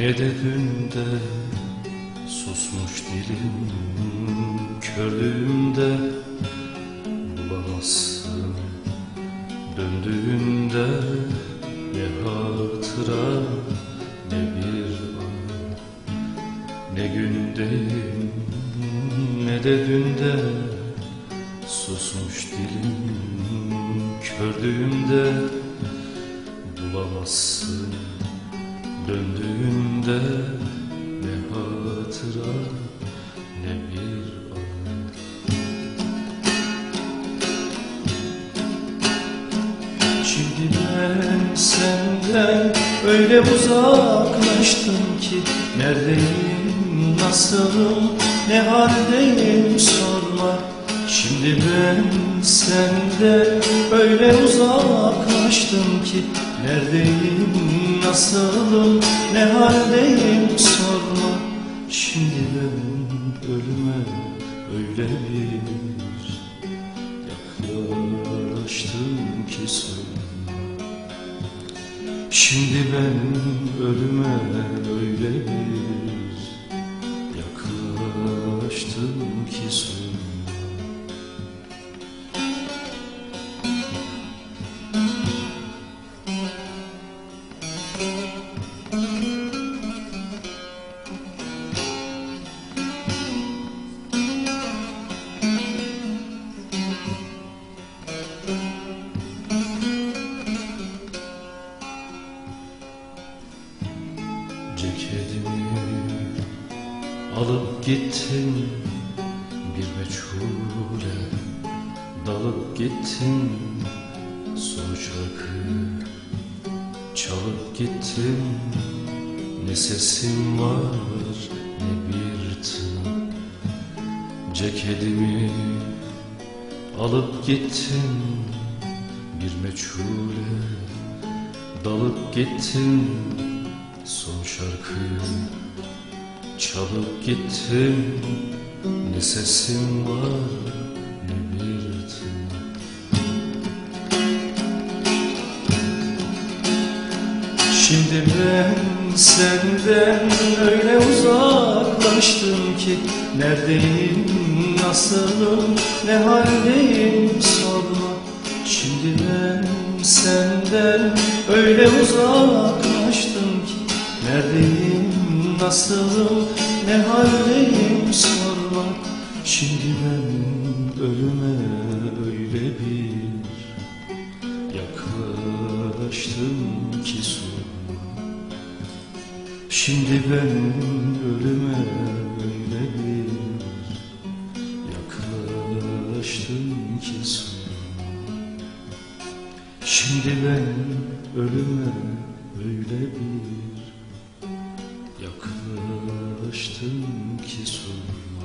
ne de susmuş dilim Kördüğümde bulamazsın. Döndüğünde ne hatıra ne bir an. Ne gündeyim ne de dünde Susmuş dilim kördüğümde Bulamazsın döndüğünde Ne hatıra ne bir an Şimdi ben senden öyle uzaklaştım ki Neredeyim, nasılım, ne haldeyim sorma. Şimdi ben senden öyle uzaklaştım ki Neredeyim, nasılım, ne haldeyim sorma. Şimdi ben ölüme öyle bir yaklaştım ki sorma. Şimdi ben ölüme öyle bir Ceketimi alıp gittin bir meçhule. Dalıp gittin son şarkı çalıp gittin ne sesim var ne bir tın. Ceketimi alıp gittin bir meçhule. Dalıp gittin Son şarkıyı çalıp gittim. Ne sesim var ne bir tın. Şimdi ben senden öyle uzaklaştım ki Neredeyim, nasılım, ne haldeyim sorma. Şimdi ben senden öyle uzaklaştım Neredeyim, nasılım, ne haldeyim sorma Şimdi ben ölüme öyle bir yaklaştım ki sorma Şimdi ben ölüme öyle bir yaklaştım ki sorma Şimdi ben ölüme öyle bir yaklaştım ki sorma